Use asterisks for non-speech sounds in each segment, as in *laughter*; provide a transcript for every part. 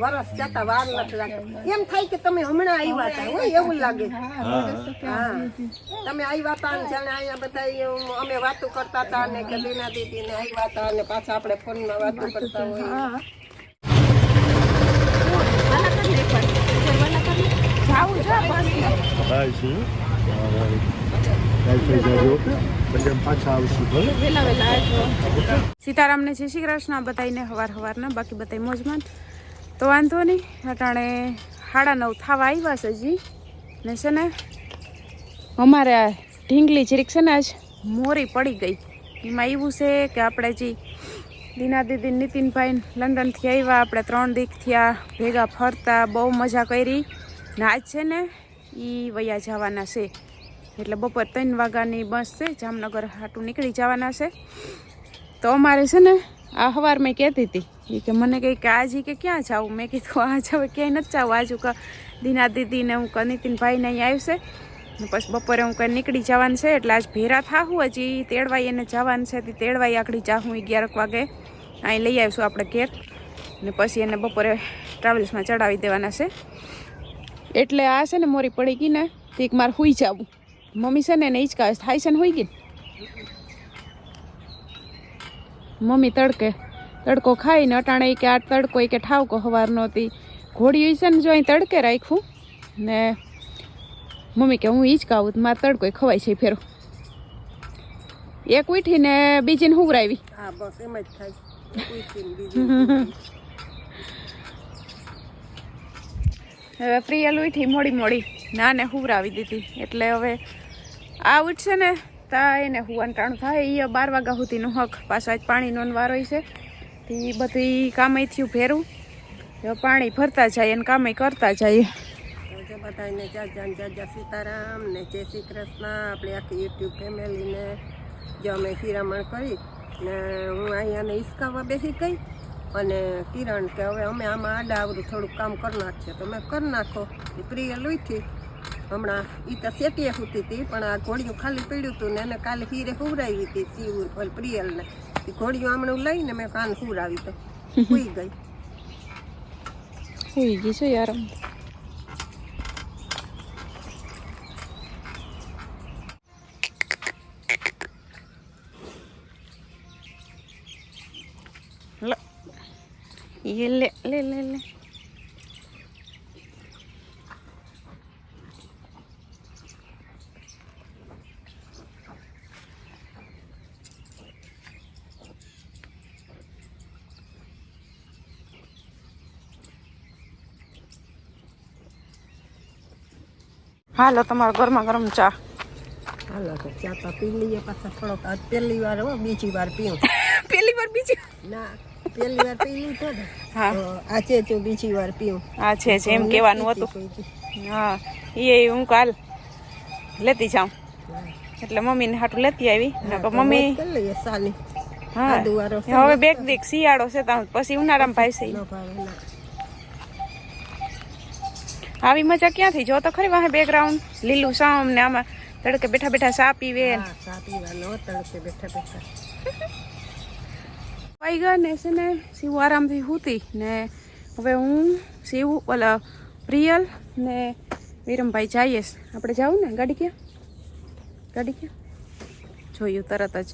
વરસ જતા વાર નથી લાગતી. એમ થાય કે તમે હમણાં આવ્યા હતા હોય એવું લાગે. હા તમે આવ્યા હતા ને જાણે અહીંયા બધા અમે વાતો કરતા હતા ને કે દીના દીદી ને આવ્યા હતા ને પાછા આપણે ફોનમાં વાતો કરતા હોય જાવું કાંઈ સીતારામને જય શ્રી કૃષ્ણ. બતાવીને હવાર હવારના, બાકી બતાવી મોજમાં તો વાંધો નહીં, અટાણે સાડા નવ થવા આવ્યા છે હજી. ને છે ને, અમારે ઢીંગલી જીરીક છે ને આજ મોરી પડી ગઈ. એમાં એવું છે કે આપણે જે દીના દીદી નીતિનભાઈ લંડનથી આવ્યા, આપણે ત્રણ દીક થયા, ભેગા ફરતા, બહુ મજા કરી. ને આજ છે ને એ વયા જવાના છે. એટલે બપોર ત્રણ વાગ્યાની બસ છે, જામનગર હાટું નીકળી જવાના છે. તો અમારે છે ને, આ સવાર મેં કહેતી હતી. કે મને કહે કે આજે કે ક્યાં જાવું મેં કીધું આ જાવ ક્યાંય નથી જાવું આજુ કા, દીના દીદીને હું ક નીતિનભાઈને અહીં આવશે પછી બપોરે હું કંઈ નીકળી જવાનું છે, એટલે આજ ભેરા થાવું હજી તેડવાઈ એને જવાનું છે, તે તેડવાઈ આકડી જાઉં અગિયારક વાગે. અહીં લઈ આવીશું આપણે ઘેર. ને પછી એને બપોરે ટ્રાવેલ્સમાં ચડાવી દેવાના છે. એટલે આ છે ને, મોરી પડી ગઈ ને તે મારે હુઈ જવું. મમ્મી છે ને એને હિંચકાવે થાય છે ને હુઈ ગઈ? મમ્મી તડકે તડકો ખાઈને અટાણે કે આ તડકો કે ઠાવકો હવાર નહોતી ઘોડી છે ને જો અહીં તડકે રાખ્યું ને મમ્મી કે હું હિંચકાવું મારે તડકો ખવાય છે ફેરો. એક ઉઠીને બીજીને હુવરાવી. હા બસ એમ જ થાય. *laughs* હવે પ્રિયલ ઉઠી મોડી મોડી નાને હુવરાવી દીધી. એટલે હવે આ ઉઠશે ને તા એને હુવાનું ટાણું થાય. એ બાર વાગ્યા સુધીનું હક. પાછો આજ પાણીનો ને વારો છે. ઈ બધી કામે થયું ફેરું પાણી ભરતા જાય અને કામે કરતા જાય. બધાને જે જાન ને જાજા સીતારામ ને જય શ્રી કૃષ્ણ. આપણે આખી યુટ્યુબ ફેમિલીને જો અમે હિરામણ કરી ને હું અહીંયાને હિસકાવા બેસી ગઈ અને કિરણ કે હવે અમે આમાં આડા આવડું થોડુંક કામ કરી નાખીએ. તો મેં કરી નાખો. એ પ્રિય લૂઠી હમણાં એ તો સેટીએ સૂતી હતી પણ આ ઘોડિયું ખાલી પડ્યું હતું ને એને કાલે હીરે હુવરાવી હતી શિવ ઓલ પ્રિયલને. એ ઘોડિયું હમણાં લઈને મેં કાન હુવરાવી તો. સુઈ ગઈ. હુઈ ગઈ છે યાર લે. એ લે લે લે. હાલો તમારા ગરમા ગરમ ચા. હાલો તો ચા તો પી લઈએ પાછા થોડોક. આજ પહેલી વાર હો બીજી વાર પીવું. *laughs* પહેલી વાર બીજી ના પહેલી વાર પી લીધો ને. હા. તો આજે જો બીજી વાર પીઓ આ છે છે એમ કહેવાનું હતું. હા એ હું કાલ લેતી જાઉં. એટલે મમ્મીને હાટું લેતી આવી. મમ્મી હા હવે બેક દીક શિયાળો છે તો પછી ઉનાળામાં ભાઈ છે આવી મજા ક્યાંથી? જો તો ખરી વાહે બેકગ્રાઉન્ડ લીલું સામ ને આમાં તડકે બેઠા બેઠા સા પીવે. ચા પીવાનો તડકે બેઠા બેઠા. *laughs* પાઈ ગયા ને છે ને શિવ આરામથી હૂતી ને હવે હું શિવ ઓલા પ્રિયલ ને વિરમભાઈ જઈએ આપણે જાવું ને ગાડી ક્યાં? ગાડી ક્યાં? જોયું તરત જ.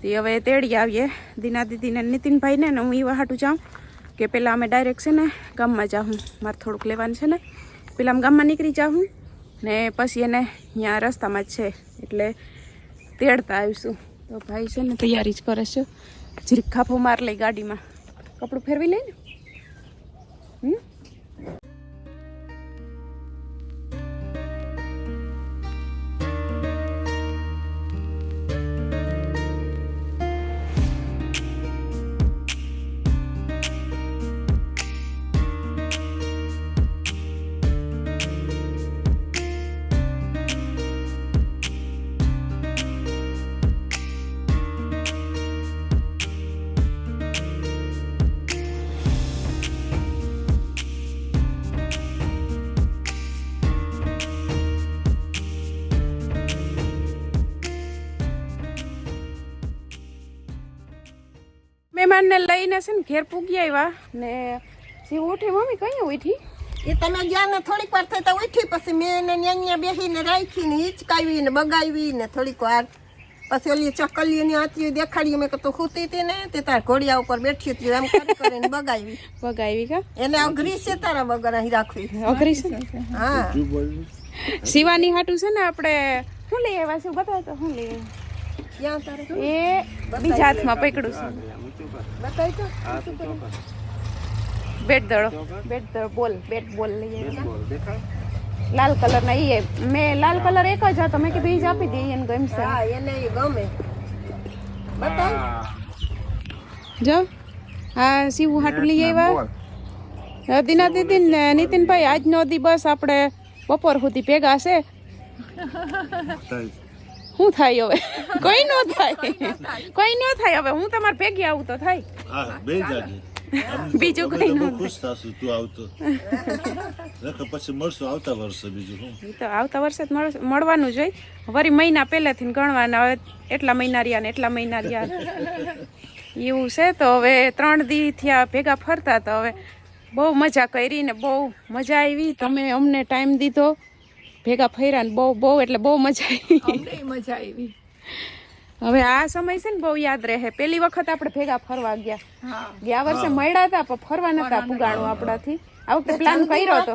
તે હવે તેડી આવીએ. દીના દીદીને નીતિનભાઈને ને હું એ હાટું જાઉં. કે પહેલાં અમે ડાયરેક્ટ છે ને ગામમાં જાઉં મારે થોડુંક લેવાનું છે ને. પહેલાં આમ ગામમાં નીકળી જાઉં ને પછી એને અહીંયા રસ્તામાં જ છે. એટલે તેડતા આવીશું. તો ભાઈ છે ને તૈયારી જ કરે છે. જરીક માર લઈ ગાડીમાં. કપડું ફેરવી લઈ ને હમ? સિમરનને લઈને છે ને ઘેર પૂગી આવ્યા ને શિવ ઉઠી મમ્મી કઈ ઉઠી? એ તમે ગયા ને થોડીક વાર થઈ તો ઉઠી પછી મેં એને ન્યા બેસીને રાખીને હિચકાવી ને બગાવી ને થોડીક વાર. પછી ઓલી ચકલીઓની આંતીઓ દેખાડી મેં તો ખૂતી હતી ને? તે તાર ઘોડિયા ઉપર બેઠી હતી એમ કરી કરીને બગાવી. બગાવી કા? એને અઘરી છે તારા વગર અહીં રાખવી. અઘરી છે? હા. શિવાની હાટું છે ને આપણે શું લઈ આવ્યા છે? બતાવો તો શું લઈ આવ્યા? એ બીજા હાથમાં પકડું છે બતાવી તો બેટ દળો બેટ દળો બોલ બેટ બોલ લઈ આવ્યા લાલ કલર ના ઈ મેં લાલ કલર એક જ હતો મેં કીધું ઈ જ આપી દઈએ એને ગમશે હા એને ઈ ગમે બતાવ જો હા શિવ હાટું લઈ આવ્યા દીના દીદી ને નીતિનભાઈ આજનો દિવસ આપણે બપોર સુધી ભેગા છે શું થાય હવે? *laughs* કઈ ન થાય. કઈ ન થાય હવે હું તમારે ભેગી આવું તો થાય. હા બે જાગે. બીજું કઈ નો ખુશ થશું તું આવતો. પછી મળશું આવતા વર્ષે બીજું હું તો આવતા વર્ષે જ મળવાનું જોઈ વરી મહિના પહેલેથી ગણવાના હવે એટલા મહિના રહ્યા ને એટલા મહિના રહ્યા. એવું છે તો હવે ત્રણ દી થયા ભેગા ફરતા તો હવે બહુ મજા કરી ને બહુ મજા આવી. તમે અમને ટાઈમ દીધો. ભેગા ફર્યા ને બહુ બહુ એટલે બહુ મજા આવી. મજા આવી. હવે આ સમય છે ને બહુ યાદ રહે. પેલી વખત આપણે ભેગા ફરવા ગયા. હા. ગયા વર્ષે મળ્યા હતા પણ ફરવા નતા પુગાણું આપણાથી. આ વખતે પ્લાન કર્યો હતો.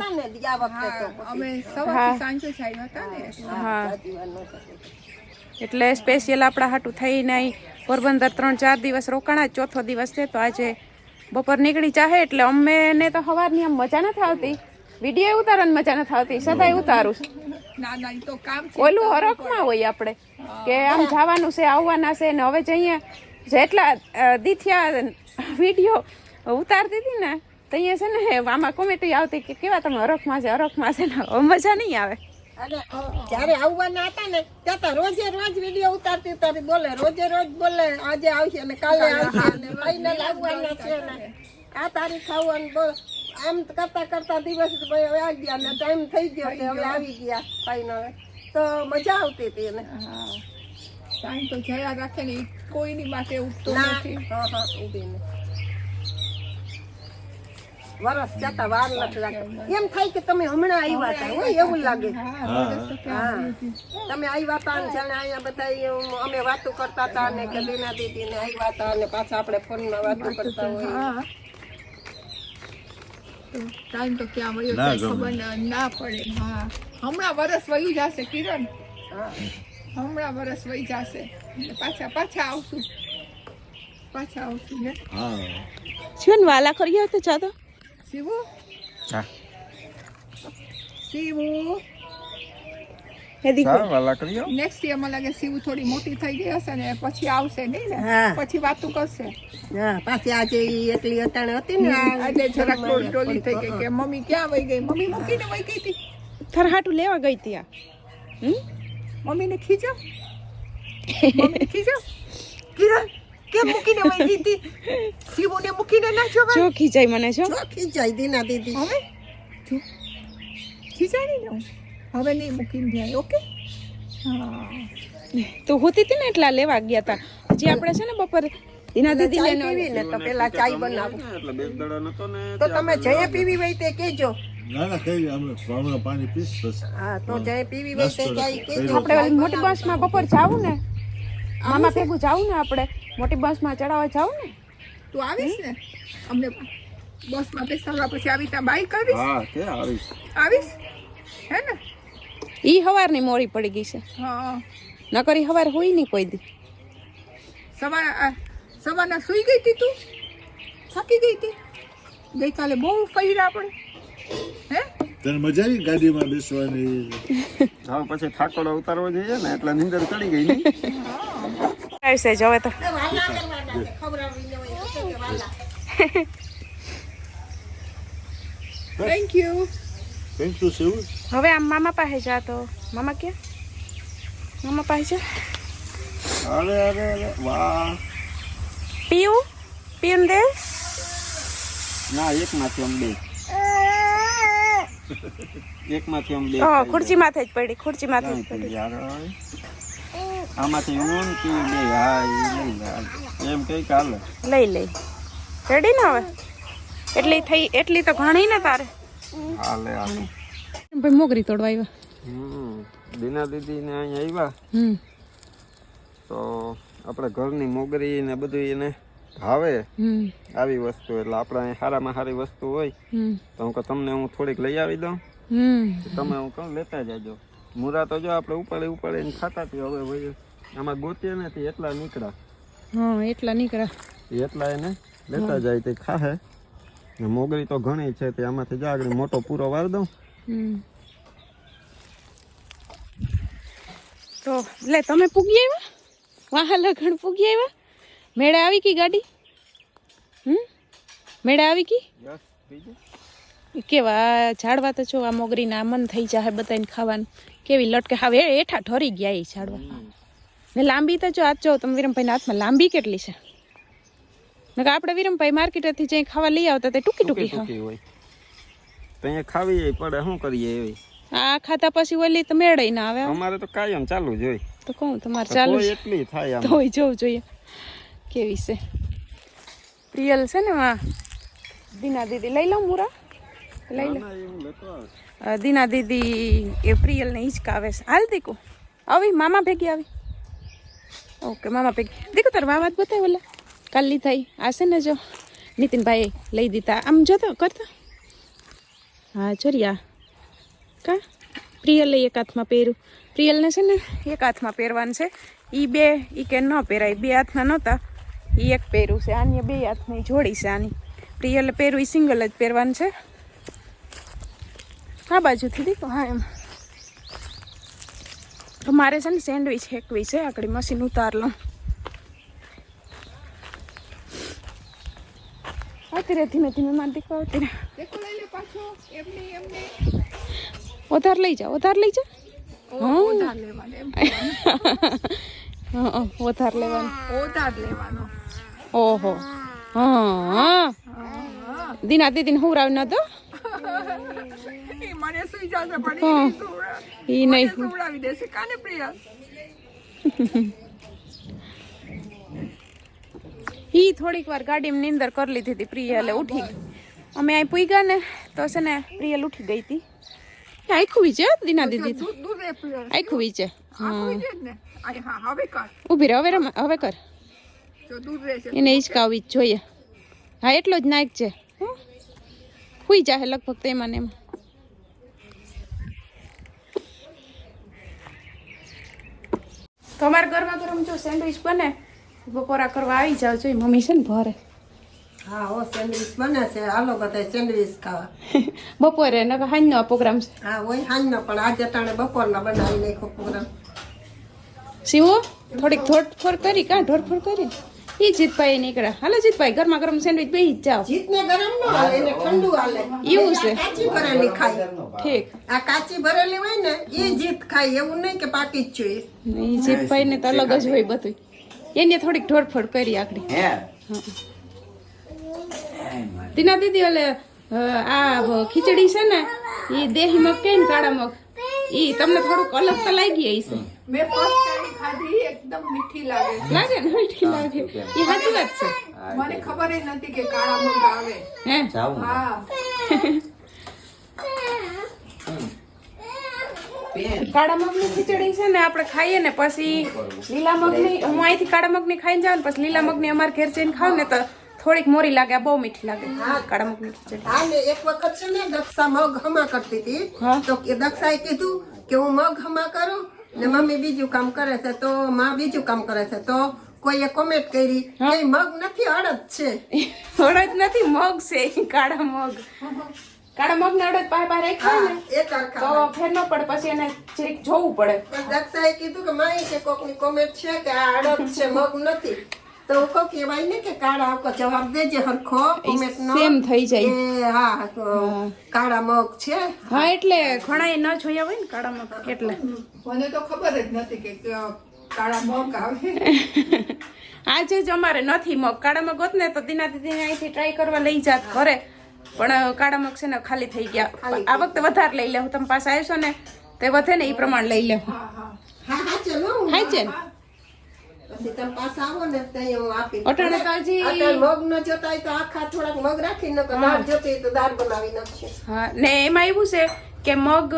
એટલે સ્પેશિયલ આપણા હાટું થઈ નહીં પોરબંદર ત્રણ ચાર દિવસ રોકાણા. જ ચોથો દિવસ છે તો આજે બપોર નીકળી ચાહે એટલે અમે ને તો સવારની આમ મજા નથી આવતી. વીડિયો ઉતારવાની મજા નથી આવતી. સદાય ઉતારું છું. ના ના તો કામ છે. ઓલું હરખમાં હોય આપણે કે આમ જવાનું છે આવવાના છે ને હવે જઈએ જેટલા દીથિયા વીડિયો ઉતારતી હતી ને તો અહીંયા છે ને આમાં કોમેન્ટી આવતી કે કેવા તમે હરખમાં છે હરખમાં છે ને મજા નહીં આવે. જયારે આવવાના હતા ને ત્યાં તો રોજે રોજ વીડિયો ઉતારતી ઉતારી બોલે રોજે રોજ બોલે આજે આવશે ને કાલે આવશે ને ફાઈનલ આવવાના છે ને. આ તારીખ બોલ આમ કરતા કરતા દિવસ આવી ગયા ને ટાઈમ થઈ ગયો કે હવે આવી ગયા ફાઈનલ તો મજા આવતી હતી એને. ટાઈમ તો જયા રાખે ને કોઈની માટે ઉઠતો નથી. હા હા ઊભી ને. વરસ જતા વાર નથી લાગતી. એમ થાય કે તમે હમણાં આવ્યા હતા હોય એવું લાગે. તમે આવ્યા હતા ને જાણે અહીંયા બધા અમે વાતો કરતા હતા ને કે લીના દીદી ને આવ્યા હતા અને પાછા આપણે ફોનમાં વાતો કરતા હોય ટાઈમ તો ક્યાં મળ્યો? ના ખબર ના- પડે. હા. હમણાં વરસ વહી જશે કિરણ. હમણાં વરસ વહી જશે. પાછા પાછા આવશું. પાછા આવશું ને હા. શું ને વાલા કરી તો જાતો શિવું? હા. શિવું? નેક્સ્ટ યર લાગે શિવ થોડી મોટી થઈ ગઈ હશે ને પછી આવશે નહીં ને? પછી વાતું કરશે. હા પાછી આજે એટલી અટાણે હતી ને આજે જરાક ટોલી ડોલી થઈ ગઈ કે મમ્મી ક્યાં વહી ગઈ? મમ્મી મૂકીને વહી ગઈ હતી? હાટું લેવા ગઈ ત્યાં આ. મમ્મીને ખીજો. મમ્મીને ખીજાવ કિરણ કેમ મૂકીને ગઈ હતી? શિવુને મૂકીને ના જવાય? જો ખીચાઈ મને છો ચોખી જાય દીના દીદી. હવે? જો, ખીજાય ને હું. હવે નહીં મૂકીને જાય ઓકે? હા. તો હોતી હતી ને એટલા લેવા ગયા હતા જે આપણે છે ને બપોર એના દીદી પીવી ને તો પેલા ચાય બનાવું. તો તમે જયા પીવી હોય તે કેજો ના ના કઈ અમે હમણાં પાણી પીશ હા તો જયા પીવી હોય તે ચાય કેજો આપણે મોટી બસમાં બપોર જાવું ને? મામા ભેગું જાવું ને આપણે? મોટી બસમાં ચડાવવા જાવું ને? તું આવીશ ને? અમને બસમાં બેસાડવા પછી આવી ત્યાં બાઈક આવીશ? હા કે આવીશ. આવીશ? હે ને? ઈ હવારની મોડી પડી ગઈ છે. હા. નકરી હવાર હોય નહીં કોઈ દી. સવાર સવારના સુઈ ગઈ હતી તું? થાકી ગઈ હતી ગઈકાલે બહુ ફર્યા આપણે. હે? તને મજા આવી ગાડીમાં બેસવાની? *laughs* હવે પછી થાકોડો ઉતારવો જોઈએ ને એટલે નીંદર ચડી ગઈ ને. આવશે જ હવે તો. વાલા કરવાના છે, ખવડાવીને હોય તો કે વાલા. *laughs* Thank you thank you Shiv હવે આમ મામા પાસે જા તો. મામા ક્યાં? મામા પાસે જા. અરે અરે અરે વાહ. પીવું? પીન દે. ના એક માંથી આમ બે. એક માંથી આમ બે હા ખુરચી માથે જ પડી ખુરચી માથે જ પડી. આમાંથી ઊન કે બે. હા લઈ લે એમ કઈ હાલે. લઈ લઈ રેડી ને હવે? એટલી થઈ એટલી તો ઘણી ને તારે? હાલે હાલે. ભાઈ મોગરી તોડવા આવ્યા દીના દીદી ને અહીંયા આવ્યા તો આપણે ઘરની મોગરી ને બધું એને ભાવે આવી વસ્તુ. એટલે આપણે સારામાં સારી વસ્તુ હોય તો હું તમને હું થોડીક લઈ આવી દઉં. તમે હું કહું લેતા જાજો. મુરા તો જો આપણે ઉપાડે ઉપાડે ખાતા હતી હવે ભાઈ આમાં ગોતીએ નથી એટલા નીકળ્યા હા એટલા નીકળ્યા એટલા એને લેતા જાય તે ખાહે. મોગરી તો ઘણી છે તે આમાંથી જા આગળ મોટો પૂરો વાર દઉં. તો લે તમે પૂગી આવ્યા? વાહ લખણ પૂગી આવ્યા? મેળે આવી કી ગાડી? હમ? મેળે આવી કી? કેવા ઝાડવા તો જો આ મોગરીના મન થઈ જાય બતાવીને ખાવાનું. કેવી લટકે હવે હેઠા ઠરી ગયા એ ઝાડવા. ને લાંબી તો જો આજ જો તમે વિરમભાઈના હાથમાં લાંબી કેટલી છે? નકર આપણે વિરમભાઈ માર્કેટેથી જઈ ખાવા લઈ આવતા તે ટૂંકી ટૂકી હોય. તો ખાવી પડે શું કરીએ એવી? આ ખાતા પછી ઓલી તો મેળે ના આવે. અમારે તો કાયમ ચાલુ જ હોય. તો કહું તમારે ચાલુ એટલી થાય આમ. તોય જોવું જોઈએ. કેવી છે? પ્રિયલ છે ને માં દીના દીદી. લઈ લઉં મુરા. લઈ લો. દીના દીદી એ પ્રિયલને હિંચકાવે છે. હાલ દીકુ. આવી મામા ભેગી આવી. ઓકે મામા ભેગી. દીકુ તાર વાવાત બતાવી ઓલા. કાલ થઈ. આ છે ને જો નીતિનભાઈ લઈ દીધા. આમ જોતો કરતો. હા, ચોરિયા. કા? પ્રિયલે એક હાથમાં પહેર્યું. પ્રિયલને છે ને એક હાથમાં પહેરવાનું છે. એ બે એ કે ન પહેરાય. બે હાથમાં નહોતા. એ એક પહેર્યું છે. આની બે હાથની જોડી છે આની. પ્રિયલે પહેર્યું એ સિંગલ જ પહેરવાનું છે. આ બાજુથી દીધું હા, એમ. મારે છે ને સેન્ડવિચ હેકવી છે. આકડી મશીન ઉતાર લઉં આવતી ધીમે ધીમે મારી દીકરો આવતી રે લઈ વધારે જા વધારે લઈ જા હા. વધારે લેવાનું ઓધાર લેવાનો. ઓહો. હા દીના દિન હું ના તો મને સુઈ જશે પણ હા. એ નહીં. સુવડાવી દેશે. કાને પ્રિયા? *laughs* ઈ થોડીક વાર ગાડીમાં નીંદર કરી લીધી હતી પ્રિયલે ઉઠી ગઈ. અમે અહીં પૂગ્યા ને તો છે ને પ્રિયલ ઉઠી ગઈ હતી. આખું વિચે હો દીના દીદી? રે આખું વિચે છે ને? હા હવે કર. ઊભી રહે હવે રમ હવે કર. એને હિંચકાવવી જ જોઈએ. હા એટલો જ નાયક છે. હં? હુઈ જાહે લગભગ તેમાં ને એમાં. તો અમારે ગરમા ગરમ જો સેન્ડવિચ બને. બપોરા કરવા આવી જાવ જોઈએ મમ્મી છે ને ભરે. હા ઓ સેન્ડવિચ બને છે. હાલો બધા સેન્ડવિચ ખાવા. *laughs* બપોરે નકર હાંજનો પ્રોગ્રામ છે. હા હોય હાંજનો પણ આજે તાણે બપોરના બનાવી નાખો પ્રોગ્રામ. શિવો થોડીક ધોડફોડ કરી કા? ધોડફોડ કરી? ઈ જીતભાઈ નીકળ્યા હાલો જીતભાઈ ગરમા ગરમ સેન્ડવિચ બે જ જાઓ. જીતને ગરમ નો હાલે એને ઠંડુ હાલે. એવું છે. કાચી ભરેલી ખાય. ઠીક. આ કાચી ભરેલી હોય ને એ જીત ખાય. એવું નહીં કે પાકી જ જોઈએ. ઈ જીતભાઈ ને તો અલગ જ હોય બધું એને થોડીક ઢોરફોડ કરી આકડી તીના દીદી ઓલે આ ખીચડી છે ને એ દેહી મગ કે ને કાળા મગ. એ તમને થોડુંક અલગ તો લાગી હશે. મેં ફર્સ્ટ ટાઈમ ખાધી એકદમ મીઠી લાગે લાગે ને? મીઠી લાગે. એ સાચી વાત છે. મને ખબર નથી કે કાળા મગ આવે. હે? હા. *laughs* કાળા મગની ખીચડી છે ને આપણે ખાઈએ ને પછી લીલા મગની હું અહીંથી કાળા મગની ખાઈને જાઉં ને પછી લીલા મગની અમારે ઘેર જઈને ખાવ ને તો થોડીક મોરી લાગે બહુ મીઠી લાગે. કાળા મગની ખીચડી. હા ને એક વખત છે ને દક્ષા મગ હમા કરતી હતી. તો કે દક્ષાએ કીધું કે હું મગ હમા કરું ને મમ્મી બીજું કામ કરે છે તો માં બીજું કામ કરે છે તો કોઈએ કોમેન્ટ કરી કે મગ નથી અડદ છે. અડદ નથી મગ છે કાળા મગ. કાળા મગ ને અડદ પાસે પાસે રાખ્યા ને તો ફેર ન પડે પછી એને જરીક જોવું પડે. પણ દક્ષાએ કીધું કે માઈ કે કોકની કોમેન્ટ છે કે આ અડદ છે મગ નથી. તો હું કહું કહેવાય ને કે કાળા આખો જવાબ દેજે હરખો કોમેન્ટ નો. સેમ થઈ જાય. એ હા કાળા મગ છે. હા એટલે ઘણા ન જોયા હોય ને કાળા મગ એટલે. મને તો ખબર જ નથી કે કાળા મગ આવે. *laughs* આજે જ અમારે નથી મગ. કાળા મગ હોત ને તો દિના દીદીને અહીંથી ટ્રાય કરવા લઈ જાત ઘરે. પણ કાળા મગ છે ને ખાલી થઈ ગયા. આ વખતે વધારે લઈ લેવું તમે પાસે આવશો ને તે વધે ને એ પ્રમાણે લઈ લેવું હા છે ને? ને ન ને એમાં એવું છે કે મગ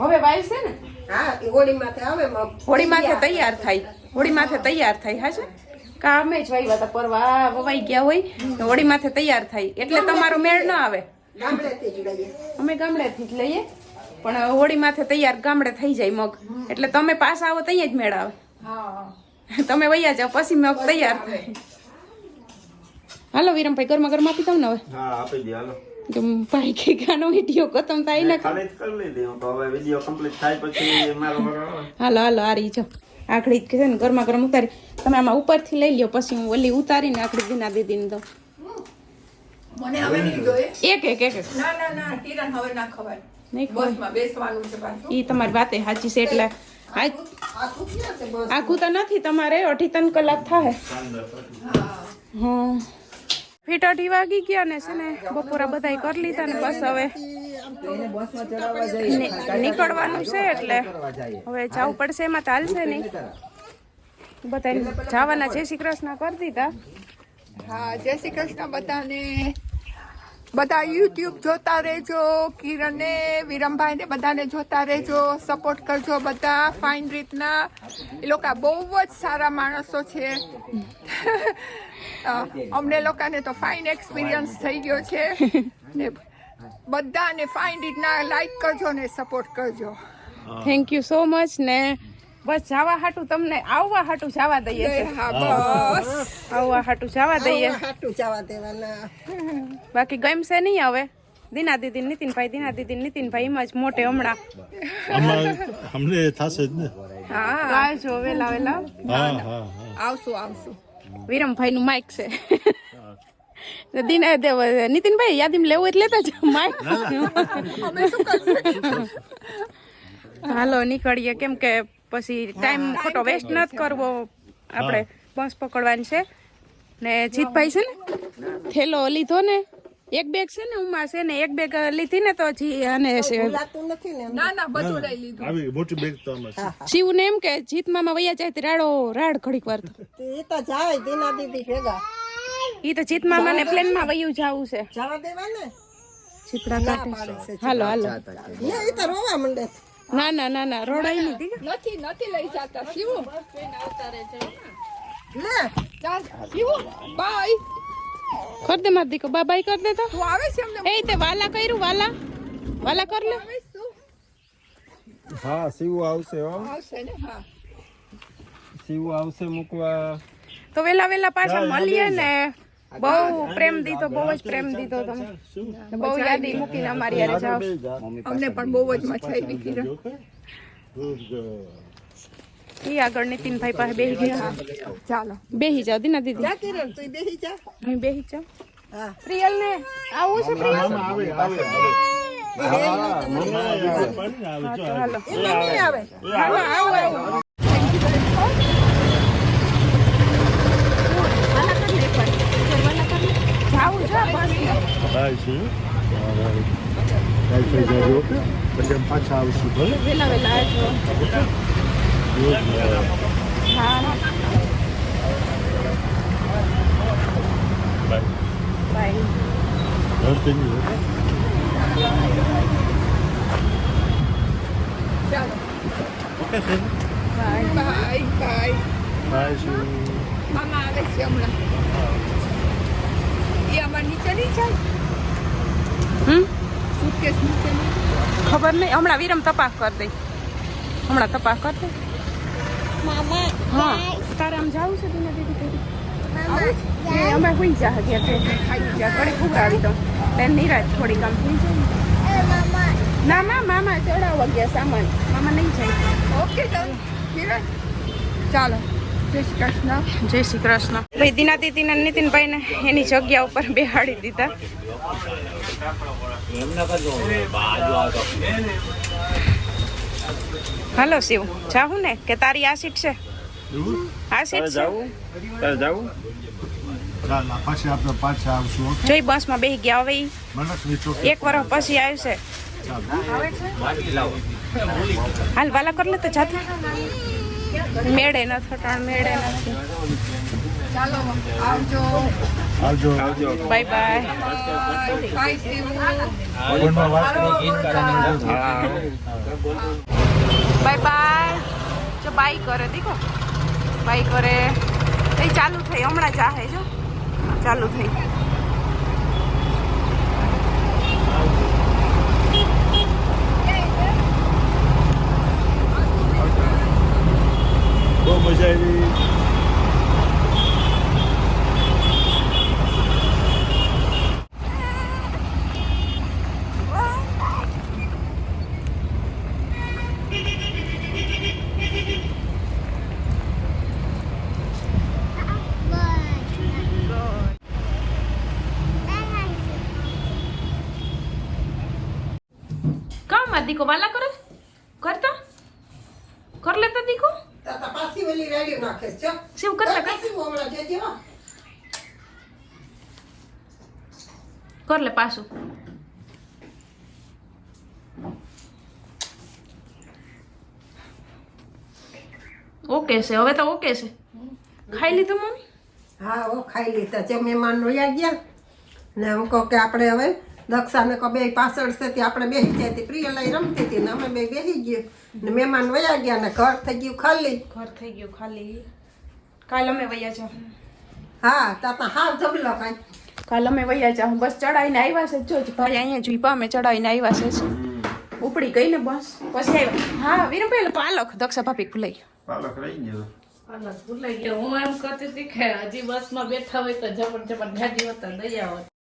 હવે ને? માથે આવે મગ. હોળી માથે તૈયાર થાય. હોળી માથે તૈયાર થાય હા છે? કા અમે જ વાયવા હતા પરવા વવાઈ ગયા હોય તો હોળી માથે તૈયાર થાય. એટલે તમારો મેળ ન આવે. અમે ગામડેથી જ લઈએ પણ હોળી માથે તૈયાર ગામડે થઈ જાય મગ. એટલે તમે પાછા આવો ત્યાં જ મેળ આવે. તમે વૈયા જાઓ પછી મગ તૈયાર થાય. હાલો વિરમભાઈ ગરમા ગરમ આપી દઉં ને હવે? હા આપી દે હાલો. ભાઈ કે ગાનો વીડિયો ખતમ થાય ને ખાલી કરી લીધી તો હવે વીડિયો કમ્પ્લીટ થાય પછી મારો હાલો હાલો આ રહી જો આખડી છે ને ગરમા ગરમ ઉતારી. તમે આમાં ઉપરથી લઈ લ્યો પછી હું ઓલી ઉતારીને આખડી દીના દીદીને દઉં. મને હવે નહીં જોઈએ. એક એક એક એક. ના ના ના કિરણ હવે ના ખવાય. નહીં. બસમાં બેસવાનું છે પાછું. ઈ તમારી વાતે સાચી છે એટલે આખું તો નથી તમારે અઢી ત્રણ કલાક થાય હા. ફીટ વાગી ગયા ને છે ને, બપોરા બધાય કરી લીધા ને બસ હવે નીકળવાનું છે એટલે હવે જવું પડશે, એમાં ચાલશે નહીં. બધા જવાના, જય શ્રી કૃષ્ણ કરી દીધા. હા, જય શ્રી કૃષ્ણ બધાને. બધા યુટ્યુબ જોતા રહેજો. કિરણને વિરમભાઈ ને બધાને જોતા રહેજો. સપોર્ટ કરજો બધા. ફાઇન રીતના. એ લોકો બહુ જ સારા માણસો છે. અમને લોકોને તો ફાઇન એક્સપિરિયન્સ થઈ ગયો છે. ને બધાને ફાઇન રીતના લાઈક કરજો ને સપોર્ટ કરજો. થેન્ક યુ સો મચ ને. બસ જવા હાટું તમને આવવા હાટું જવા દઈએ છે. હા બસ. આવવા હાટું જવા દઈએ. હાટું જવા દેવાના. બાકી ગમશે નહીં હવે? દીના દીદી નીતિનભાઈ દીના દીદી નીતિનભાઈ એમ જ મોટે હમણાં. અમને થશે જ ને? હા. આવજો વેલા વેલા. હા હા હા. આવશું આવશું. વિરમભાઈ નું માઇક છે દીના દેવ નીતિનભાઈ યાદીમાં લેવું એટલે લેતા જાઓ માઇક હાલો નીકળીએ. કેમ કે પછી ટાઈમ ખોટો વેસ્ટ નથી કરવો. આપણે બસ પકડવાની છે. ને જીતભાઈ છે ને? થેલો લીધો ને? એક બેગ છે ને ઉમા છે ને એક બેગ લીધી ને તો જી અને ને ના ના બધું લઈ લીધું. આવી મોટી બેગ તો શિવ ને એમ કે જીત મામા વૈયા જાય તે રાડો રાડ ઘડીક વાર તો. એ તો જાય દીના દીદી ભેગા. ઈ તો જીત મામા ને પ્લેનમાં વયું જવું છે. જવા દેવા ને ચીપડા કાઢે હાલો હાલો. એ તો રોવા માંડે છે. ના ના ના ના રોડાઈ નથી. નથી નથી લઈ જતા. શિવ. લે. ચાલ શિવ બાય. કર દે માર દીકો બાય બાય કર દે તો. તું આવે છે અમને એ તે વાલા કર્યું વાલા. વાલા કર લે. હા શિવ આવશે હો. આવશે ને હા. શિવ આવશે મૂકવા. તો વેલા વેલા પાછા મળીએ. ને. બહુ પ્રેમ દીધો બહુ જ પ્રેમ દીધો તમે બહુ યાદી મૂકીને અમારી યારે જાઓ અમને પણ બહુ જ મજા આવી કિરણ એ આગળ નીતિનભાઈ પાસે બેહી ગયા ચાલો બેહી જાઓ દીના દીદી જા કિરણ તું બેસી જા હું બેહી જાઓ પ્રિયલ ને આવું છે પ્રિયલ આવે આવે હાલો આવે આવો આવો જાવું છે બસ બાય છે કાંઈ થઈ જાય ઓકે પછી અમે પાછા આવશું ભલે વેલા વેલા આવજો હા બાય ધરતીની ચાલો ઓકે છે બાય બાય ખબર નહીં. હમણાં વિરમ તપાસ કરી દઈ હમણાં તપાસ કરી દઈ હા. તારે આમ જાવું છે દીના દીદી અમે હુઈ જા ગયા છે ખાઈ જા થોડી આવી તો. બેન નિરાજ થોડીક આમ થઈ જાય ના. ના મામા ચડાવવા ગયા સામાન. મામા નહીં જાય. ઓકે ચાલો. જય શ્રી કૃષ્ણ. જય શ્રી કૃષ્ણ. ભાઈ દીના દીદી નીતિનભાઈ ને એની જગ્યા ઉપર બેહાડી દીધા. હાલો શિવ જાવું ને કે તારી આ સીટ છે? આ સીટ છે આ પાછી આપણે પાછા આવશું જોઈ બસમાં બેસી ગયા હવે એક વર્ષ પછી આવશે. હાલ વાલા કર લે તો જાતે. મેળે નથી અટાણ મેળે નથી. ચાલો આવજો. આવજો. આવજો. Bye bye. બાય શિવ ફોનમાં વાત કરો બાય બાય. જો બાય કરે દીકો બાય કરે. એ ચાલુ થઈ હમણાં ચાહે જો. ચાલુ થઈ. બહુ મજા કામ આ દીકો વાલા કરે કરતા કર લેતા દીકો તાતા પાછી ઓલી રેડી નાખે છે શિવ કરતા કર પાછી હમણાં જજે હો. કર લે પાછું ઓકે છે હવે તો ઓકે છે ખાઈ લીધું મમ્મી? હા ઓ ખાઈ લીધા. જે મહેમાન રોયા ગયા ને હું કહું કે આપણે હવે દક્ષાને કહો બે પાછળ છે તે આપણે બેસી જાય તે પ્રિય લઈ રમતી હતી ને અમે બે બેસી ગયું. ને મહેમાન વયા ગયા ને ઘર થઈ ગયું ખાલી. ઘર થઈ ગયું ખાલી. કાલ અમે વયા જાઉં. હા તાતા હાવ જમલો કાંઈ કાલ અમે વૈયા જાઉં. બસ ચડાવીને આવ્યા છે. જો ભાઈ અહીંયા જોઈ પા અમે ચડાવીને આવ્યા છે. ઉપડી ગઈ ને બસ. પછી આવ્યા. હા વીરભાઈ પાલક દક્ષા ભાભી ખુલાઈ પાલક રહી ગયો. ભૂલાઈ ગયો હું એમ કરતી હતી કે હજી બસમાં બેઠા હોય તો જબર જબર ગાડી હોતા દઈ આવો